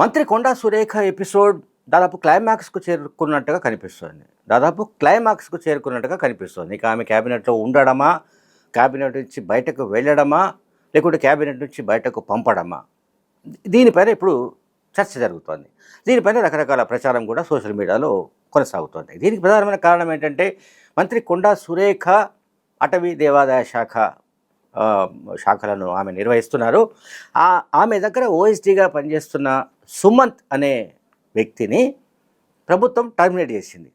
మంత్రి కొండా సురేఖ ఎపిసోడ్ దాదాపు క్లైమాక్స్కు చేరుకున్నట్టుగా కనిపిస్తుంది. దాదాపు క్లైమాక్స్కు చేరుకున్నట్టుగా కనిపిస్తుంది. ఇక ఆమె క్యాబినెట్లో ఉండడమా? క్యాబినెట్ నుంచి బయటకు వెళ్ళడమా? లేకుంటే క్యాబినెట్ నుంచి బయటకు పంపడమా? దీనిపైన ఇప్పుడు చర్చ జరుగుతోంది. దీనిపైన రకరకాల ప్రచారం కూడా సోషల్ మీడియాలో కొనసాగుతోంది. దీనికి ప్రధానమైన కారణం ఏంటంటే మంత్రి కొండా సురేఖ అటవీ దేవాదాయ శాఖ శాఖలను ఆమె నిర్వహిస్తున్నారు. ఆమె దగ్గర ఓఎస్డీగా పనిచేస్తున్న సుమంత్ అనే వ్యక్తిని ప్రభుత్వం టర్మినేట్ చేసింది.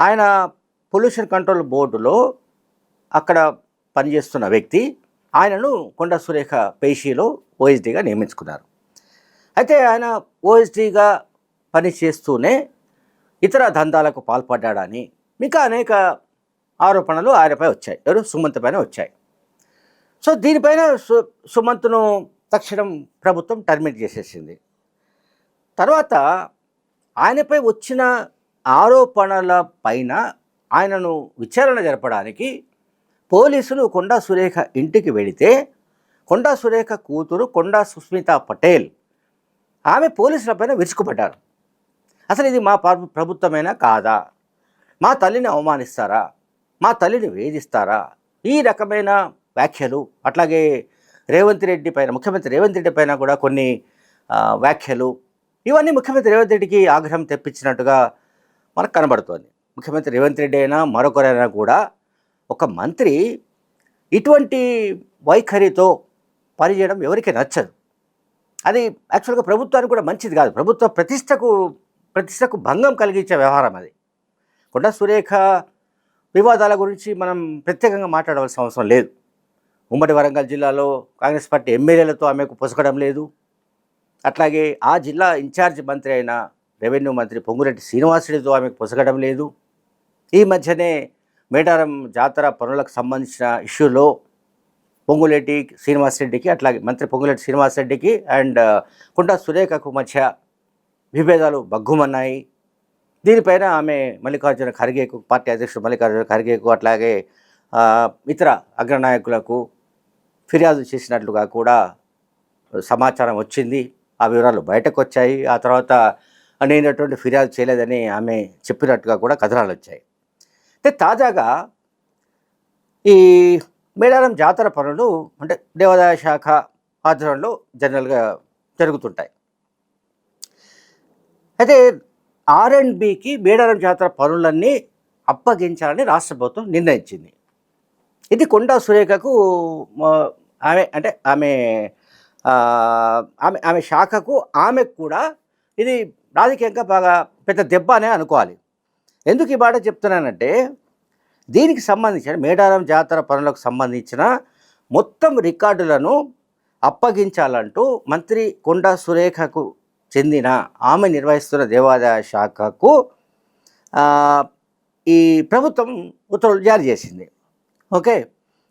ఆయన పొల్యూషన్ కంట్రోల్ బోర్డులో అక్కడ పనిచేస్తున్న వ్యక్తి ఆయనను కొండ సురేఖ పేషీలో ఓఎస్డీగా నియమించుకున్నారు. అయితే ఆయన ఓఎస్డీగా పనిచేస్తూనే ఇతర దందాలకు పాల్పడ్డాడని ఇంకా అనేక ఆరోపణలు ఆయనపై వచ్చాయి. ఎవరు? సుమంత్ పైన వచ్చాయి. సో దీనిపైన సు సుమంత్ను తక్షణం ప్రభుత్వం టర్మినేట్ చేసేసింది. తర్వాత ఆయనపై వచ్చిన ఆరోపణల పైన ఆయనను విచారణ జరపడానికి పోలీసులు కొండా సురేఖ ఇంటికి వెళితే కొండా సురేఖ కూతురు కొండా సుస్మిత పటేల్ ఆమె పోలీసులపైన విరుచుకుపడ్డారు. అసలు ఇది మా ప్రభుత్వమైనా కాదా? మా తల్లిని అవమానిస్తారా? మా తల్లిని వేధిస్తారా? ఈ రకమైన వ్యాఖ్యలు అట్లాగే రేవంత్ రెడ్డి పైన ముఖ్యమంత్రి రేవంత్ రెడ్డి పైన కూడా కొన్ని వ్యాఖ్యలు ఇవన్నీ ముఖ్యమంత్రి రేవంత్ రెడ్డికి ఆగ్రహం తెప్పించినట్టుగా మనకు కనబడుతోంది. ముఖ్యమంత్రి రేవంత్ రెడ్డి అయినా మరొకరైనా కూడా ఒక మంత్రి ఇటువంటి వైఖరితో పనిచేయడం ఎవరికి నచ్చదు. అది యాక్చువల్గా ప్రభుత్వానికి కూడా మంచిది కాదు. ప్రభుత్వ ప్రతిష్టకు ప్రతిష్టకు భంగం కలిగించే వ్యవహారం అది. కొండ సురేఖ వివాదాల గురించి మనం ప్రత్యేకంగా మాట్లాడవలసిన అవసరం లేదు. ఉమ్మడి వరంగల్ జిల్లాలో కాంగ్రెస్ పార్టీ ఎమ్మెల్యేలతో ఆమెకు పొసగడం లేదు. అట్లాగే ఆ జిల్లా ఇన్ఛార్జ్ మంత్రి అయిన రెవెన్యూ మంత్రి పొంగురెడ్డి శ్రీనివాసరెడ్డితో ఆమెకు పొసగడం లేదు. ఈ మధ్యనే మేడారం జాతర పనులకు సంబంధించిన ఇష్యూలో పొంగులేటి శ్రీనివాసరెడ్డికి అట్లాగే మంత్రి పొంగులేటి శ్రీనివాసరెడ్డికి అండ్ కుంటా సురేఖకు మధ్య విభేదాలు బగ్గుమన్నాయి దీనిపైన ఆమె మల్లికార్జున ఖర్గేకు పార్టీ అధ్యక్షుడు మల్లికార్జున ఖర్గేకు అట్లాగే ఇతర అగ్రనాయకులకు ఫిర్యాదు చేసినట్లుగా కూడా సమాచారం వచ్చింది. ఆ వివరాలు బయటకు వచ్చాయి ఆ తర్వాత నేను ఎటువంటి ఫిర్యాదు చేయలేదని ఆమె చెప్పినట్టుగా కూడా కథనాలు వచ్చాయి. అయితే తాజాగా ఈ మేడారం జాతర పనులు అంటే దేవాదాయ శాఖ ఆధ్వర్యంలో జనరల్గా జరుగుతుంటాయి. అయితే ఆర్ అండ్ బికి మేడారం జాతర పనులన్నీ అప్పగించాలని రాష్ట్ర ప్రభుత్వం నిర్ణయించింది. ఇది కొండా సురేఖకు ఆమె అంటే ఆమె ఆమె ఆమె శాఖకు ఆమెకు కూడా ఇది రాజకీయంగా బాగా పెద్ద దెబ్బ అనే అనుకోవాలి. ఎందుకు ఈ మాట చెప్తున్నానంటే దీనికి సంబంధించిన మేడారం జాతర పనులకు సంబంధించిన మొత్తం రికార్డులను అప్పగించాలంటూ మంత్రి కొండా సురేఖకు చెందిన ఆమె నిర్వహిస్తున్న దేవాదాయ శాఖకు ఈ ప్రభుత్వం ఉత్తర్వులు జారీ చేసింది. ఓకే?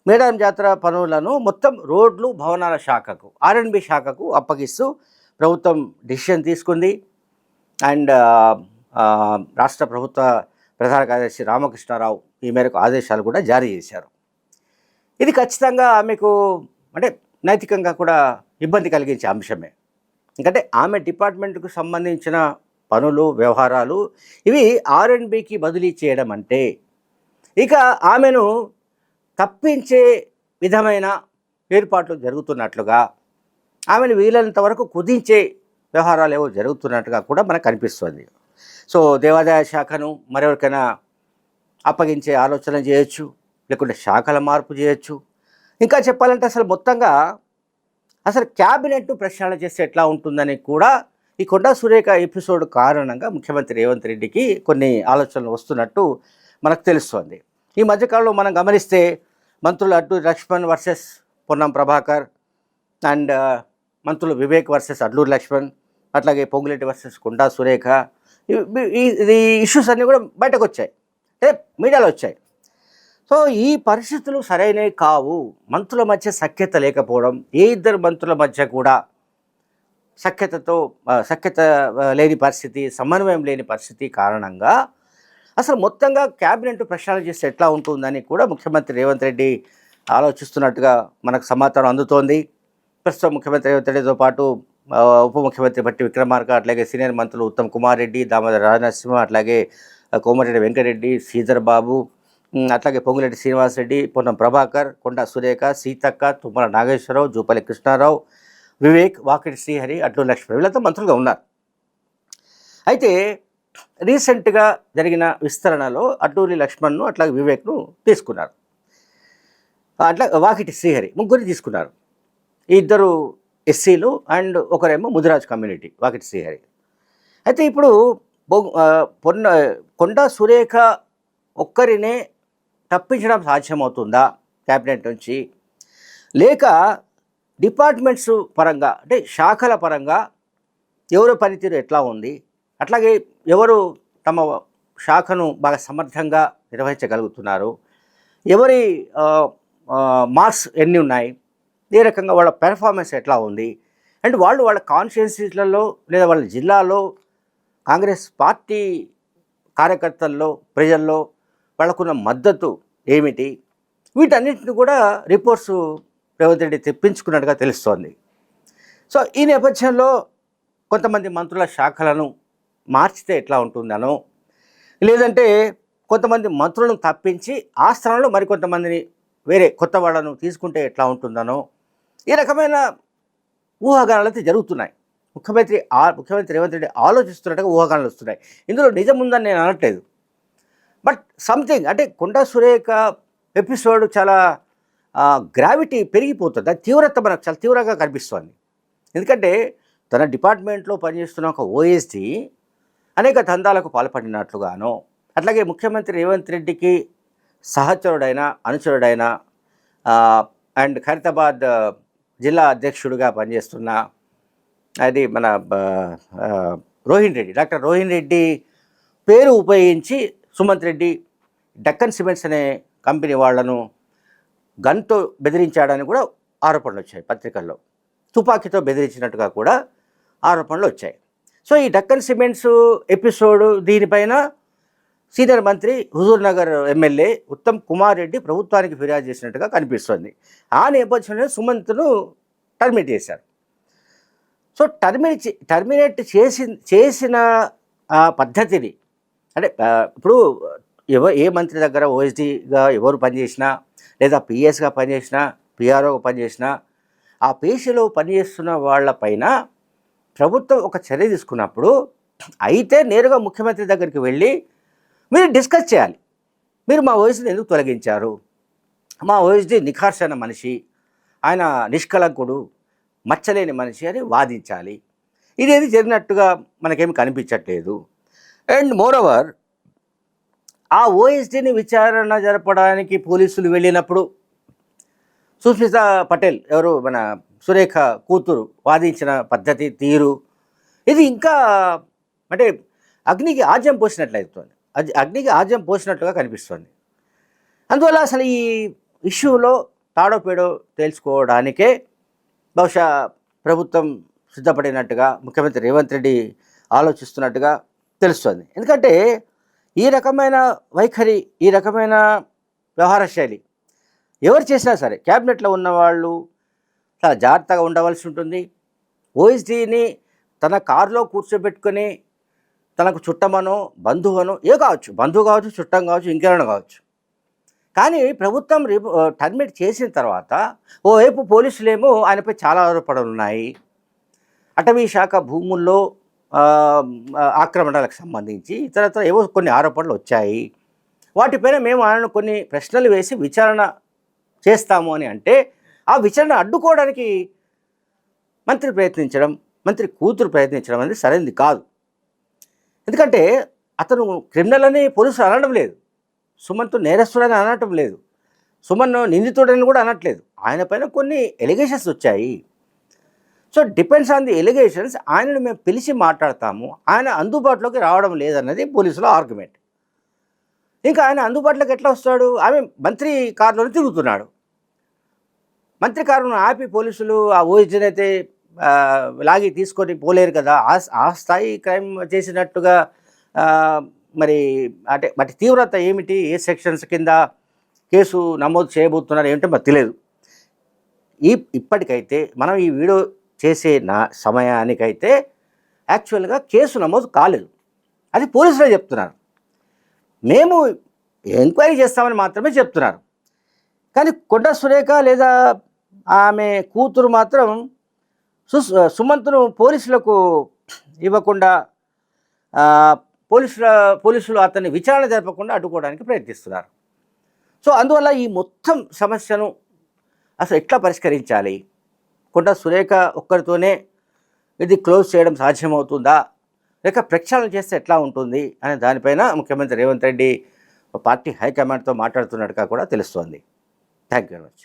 మేడారం జాతర పనులను మొత్తం రోడ్లు భవనాల శాఖకు ఆర్ఎండ్బి శాఖకు అప్పగిస్తూ ప్రభుత్వం డిసిషన్ తీసుకుంది. అండ్ రాష్ట్ర ప్రభుత్వ ప్రధాన కార్యదర్శి రామకృష్ణారావు ఈ మేరకు ఆదేశాలు కూడా జారీ చేశారు. ఇది ఖచ్చితంగా ఆమెకు అంటే నైతికంగా కూడా ఇబ్బంది కలిగించే అంశమే. ఎందుకంటే ఆమె డిపార్ట్మెంట్కు సంబంధించిన పనులు వ్యవహారాలు ఇవి ఆర్ఎండ్బికి బదిలీ చేయడం అంటే ఇక ఆమెను తప్పించే విధమైన ఏర్పాట్లు జరుగుతున్నట్లుగా ఆమెను వీలైనంత వరకు కుదించే వ్యవహారాలు ఏవో జరుగుతున్నట్టుగా కూడా మనకు కనిపిస్తుంది. సో దేవాదాయ శాఖను మరెవరికైనా అప్పగించే ఆలోచన చేయొచ్చు లేకుంటే శాఖల మార్పు చేయొచ్చు. ఇంకా చెప్పాలంటే అసలు మొత్తంగా అసలు క్యాబినెట్ను ప్రశ్నలు చేస్తే ఎట్లా ఉంటుందని కూడా ఈ కొండా సురేఖ ఎపిసోడ్ కారణంగా ముఖ్యమంత్రి రేవంత్ రెడ్డికి కొన్ని ఆలోచనలు వస్తున్నట్టు మనకు తెలుస్తోంది. ఈ మధ్యకాలంలో మనం గమనిస్తే మంత్రులు అడ్డు లక్ష్మణ్ వర్సెస్ పొన్నం ప్రభాకర్ అండ్ మంత్రులు వివేక్ వర్సెస్ అడ్లూరు లక్ష్మణ్ అట్లాగే పొంగులేటి వర్సెస్ కుంటా సురేఖ. ఇవి- ఈ- ఇష్యూస్ అన్నీ కూడా బయటకు వచ్చాయి అంటే మీడియాలో వచ్చాయి. సో ఈ పరిస్థితులు సరైనవి కావు. మంత్రుల మధ్య సఖ్యత లేకపోవడం ఏ ఇద్దరు మంత్రుల మధ్య కూడా సఖ్యతతో సఖ్యత లేని పరిస్థితి సమన్వయం లేని పరిస్థితి కారణంగా అసలు మొత్తంగా క్యాబినెట్ ప్రక్షాళన చేస్తే ఎట్లా ఉంటుందని కూడా ముఖ్యమంత్రి రేవంత్ రెడ్డి ఆలోచిస్తున్నట్టుగా మనకు సమాచారం అందుతోంది. ప్రస్తుతం ముఖ్యమంత్రి రేవంత్ రెడ్డితో పాటు ఉప ముఖ్యమంత్రి భట్టి విక్రమార్క అట్లాగే సీనియర్ మంత్రులు ఉత్తమ్ కుమార్ రెడ్డి దామోదర రాజనరసింహ అట్లాగే కోమటిరెడ్డి వెంకటరెడ్డి శ్రీధర్ బాబు ఉమ్, అట్లాగే శ్రీనివాస్ శ్రీనివాసరెడ్డి పొన్నం ప్రభాకర్ కొండ సురేఖ సీతక్క తుమ్మల నాగేశ్వరరావు జూపల్లి కృష్ణారావు వివేక్ వాకిటి శ్రీహరి అట్లు లక్ష్మణ్ వీళ్ళంతా మంత్రులుగా ఉన్నారు. అయితే రీసెంట్గా జరిగిన విస్తరణలో అడ్డూరి లక్ష్మణ్ను అట్లాగే వివేక్ను తీసుకున్నారు. అట్లా వాకిటి శ్రీహరి ముగ్గురిని తీసుకున్నారు. ఈ ఇద్దరు ఎస్సీలు అండ్ ఒకరేమో ముదిరాజ్ కమ్యూనిటీ వాకిటి శ్రీహరి. అయితే ఇప్పుడు బొ- పొన్న కొండ సురేఖ ఒక్కరినే తప్పించడం సాధ్యమవుతుందా క్యాబినెట్ నుంచి? లేక డిపార్ట్మెంట్స్ పరంగా అంటే శాఖల పరంగా ఎవరు పనితీరు ఎట్లా ఉంది? అట్లాగే ఎవరు తమ శాఖను బాగా సమర్థంగా నిర్వహించగలుగుతున్నారు? ఎవరి మార్క్స్ ఎన్ని ఉన్నాయి? ఏ రకంగా వాళ్ళ పెర్ఫార్మెన్స్ ఎట్లా ఉంది? అండ్ వాళ్ళు వాళ్ళ కాన్స్టిట్యున్సీస్లలో లేదా వాళ్ళ జిల్లాలో కాంగ్రెస్ పార్టీ కార్యకర్తల్లో ప్రజల్లో వాళ్ళకున్న మద్దతు ఏమిటి? వీటన్నిటిని కూడా రిపోర్ట్స్ రేవంత్ రెడ్డి తెప్పించుకున్నట్టుగా తెలుస్తోంది. సో ఈ నేపథ్యంలో కొంతమంది మంత్రుల శాఖలను మార్చితే ఎట్లా ఉంటుందనో. లేదంటే కొంతమంది మంత్రులను తప్పించి ఆ స్థానంలో మరికొంతమందిని వేరే కొత్త వాళ్ళను తీసుకుంటే ఎట్లా ఉంటుందనో. ఈ రకమైన ఊహాగానాలు అయితే జరుగుతున్నాయి. ముఖ్యమంత్రి ఆ ముఖ్యమంత్రి రేవంత్ రెడ్డి ఆలోచిస్తున్నట్టుగా ఊహాగానాలు వస్తున్నాయి. ఇందులో నిజం ఉందని నేను అనట్లేదు. బట్ సంథింగ్ అంటే కొండ సురేఖ ఎపిసోడ్ చాలా గ్రావిటీ పెరిగిపోతుంది. అది తీవ్రత మనకు చాలా తీవ్రంగా కనిపిస్తోంది. ఎందుకంటే తన డిపార్ట్మెంట్లో పనిచేస్తున్న ఒక ఓఎస్డి అనేక దందాలకు పాల్పడినట్లుగాను అట్లాగే ముఖ్యమంత్రి రేవంత్ రెడ్డికి సహచరుడైన అనుచరుడైన అండ్ ఖైరతాబాద్ జిల్లా అధ్యక్షుడిగా పనిచేస్తున్న అది మన రోహిణ్ రోహిన్ రెడ్డి డాక్టర్ రోహిన్ రెడ్డి పేరు ఉపయోగించి సుమంత్ రెడ్డి డక్కన్ సిమెంట్స్ అనే కంపెనీ వాళ్ళను గన్తో బెదిరించాడని కూడా ఆరోపణలు వచ్చాయి పత్రికల్లో. తుపాకీతో బెదిరించినట్టుగా కూడా ఆరోపణలు వచ్చాయి. సో ఈ డక్కన్ సిమెంట్స్ ఎపిసోడ్ దీనిపైన సీనియర్ మంత్రి హుజూర్ నగర్ ఎమ్మెల్యే ఉత్తమ్ కుమార్ రెడ్డి ప్రభుత్వానికి ఫిర్యాదు చేసినట్టుగా కనిపిస్తుంది. ఆ నేపథ్యంలో సుమంత్ను టర్మినేట్ చేశారు. సో టర్మినేట్ టర్మినేట్ చేసి చేసిన పద్ధతిని అంటే ఇప్పుడు ఎవ ఏ మంత్రి దగ్గర ఓఎస్డీగా ఎవరు పనిచేసినా లేదా పిఎస్గా పనిచేసినా పిఆర్ఓగా పనిచేసినా ఆ పేషలో పనిచేస్తున్న వాళ్ళపైన ప్రభుత్వం ఒక చర్య తీసుకున్నప్పుడు అయితే నేరుగా ముఖ్యమంత్రి దగ్గరికి వెళ్ళి మీరు డిస్కస్ చేయాలి. మీరు మా ఓఎస్డీని ఎందుకు తొలగించారు? మా ఓఎస్డీ నిఖార్సైన మనిషి ఆయన నిష్కలంకుడు మచ్చలేని మనిషి అని వాదించాలి. ఇదేది జరిగినట్టుగా మనకేమి కనిపించట్లేదు. అండ్ మోరోవర్ ఆ ఓఎస్డీని విచారణ జరపడానికి పోలీసులు వెళ్ళినప్పుడు సుస్మిత పటేల్ ఎవరు? మన సురేఖ కూతురు వాదించిన పద్ధతి తీరు. ఇది ఇంకా అంటే అగ్నికి ఆజ్యం పోసినట్లయితుంది. అది అగ్నికి ఆజ్యం పోసినట్టుగా కనిపిస్తుంది. అందువల్ల అసలు ఈ ఇష్యూలో తాడోపేడో తెలుసుకోవడానికే తేల్చుకోవడానికే బహుశా ప్రభుత్వం సిద్ధపడినట్టుగా ముఖ్యమంత్రి రేవంత్ రెడ్డి ఆలోచిస్తున్నట్టుగా తెలుస్తుంది. ఎందుకంటే ఈ రకమైన వైఖరి ఈ రకమైన వ్యవహార శైలి ఎవరు చేసినా సరే క్యాబినెట్లో ఉన్నవాళ్ళు చాలా జాగ్రత్తగా ఉండవలసి ఉంటుంది. ఓఎస్డీని తన కారులో కూర్చోబెట్టుకొని తనకు చుట్టమనో బంధువనో ఏ కావచ్చు బంధువు కావచ్చు చుట్టం కావచ్చు ఇంకెవరైనా కావచ్చు. కానీ ప్రభుత్వం రిపో టర్మినేట్ చేసిన తర్వాత ఓవైపు పోలీసులేమో ఆయనపై చాలా ఆరోపణలు ఉన్నాయి. అటవీ శాఖ భూముల్లో ఆక్రమణలకు సంబంధించి ఇతరత్ర ఏవో కొన్ని ఆరోపణలు వచ్చాయి. వాటిపైన మేము ఆయనను కొన్ని ప్రశ్నలు వేసి విచారణ చేస్తాము అని అంటే ఆ విచారణ అడ్డుకోవడానికి మంత్రి ప్రయత్నించడం మంత్రి కూతురు ప్రయత్నించడం అనేది సరైనది కాదు. ఎందుకంటే అతను క్రిమినల్ అని పోలీసులు అనడం లేదు. సుమన్తో నేరస్తుడని అనటం లేదు. సుమన్ నిందితుడని కూడా అనట్లేదు. ఆయన పైన కొన్ని ఎలిగేషన్స్ వచ్చాయి. So depends on the allegations ఆయనను మేము పిలిచి మాట్లాడతాము. ఆయన అందుబాటులోకి రావడం లేదన్నది పోలీసుల ఆర్గ్యుమెంట్ ఇంకా ఆయన అందుబాటులోకి ఎట్లా వస్తాడు? ఆమె మంత్రి కారులోనే తిరుగుతున్నాడు. మంత్రి కారును ఆపి పోలీసులు ఆ ఓఎస్జీని అయితే లాగి తీసుకొని పోలేరు కదా. ఆ ఆ స్థాయి క్రైమ్ చేసినట్టుగా మరి అంటే వాటి తీవ్రత ఏమిటి? ఏ సెక్షన్స్ కింద కేసు నమోదు చేయబోతున్నారు ఏమిటో మాకు తెలియదు. ఈ ఇప్పటికైతే మనం ఈ వీడియో చేసే నా సమయానికైతే యాక్చువల్గా కేసు నమోదు కాలేదు. అది పోలీసులే చెప్తున్నారు. మేము ఎంక్వైరీ చేస్తామని మాత్రమే చెప్తున్నారు. కానీ కొండ సురేఖ లేదా ఆమె కూతురు మాత్రం సు సుమంత్ను పోలీసులకు ఇవ్వకుండా పోలీసుల పోలీసులు అతన్ని విచారణ జరపకుండా అడ్డుకోవడానికి ప్రయత్నిస్తున్నారు. సో అందువల్ల ఈ మొత్తం సమస్యను అసలు ఎట్లా పరిష్కరించాలి? కొండ సురేఖ ఒక్కరితోనే ఇది క్లోజ్ చేయడం సాధ్యమవుతుందా? లేక ప్రక్షాళన చేస్తే ఎట్లా ఉంటుంది? అనే దానిపైన ముఖ్యమంత్రి రేవంత్ రెడ్డి పార్టీ హైకమాండ్తో మాట్లాడుతున్నట్టుగా కూడా తెలుస్తోంది. Thank you very much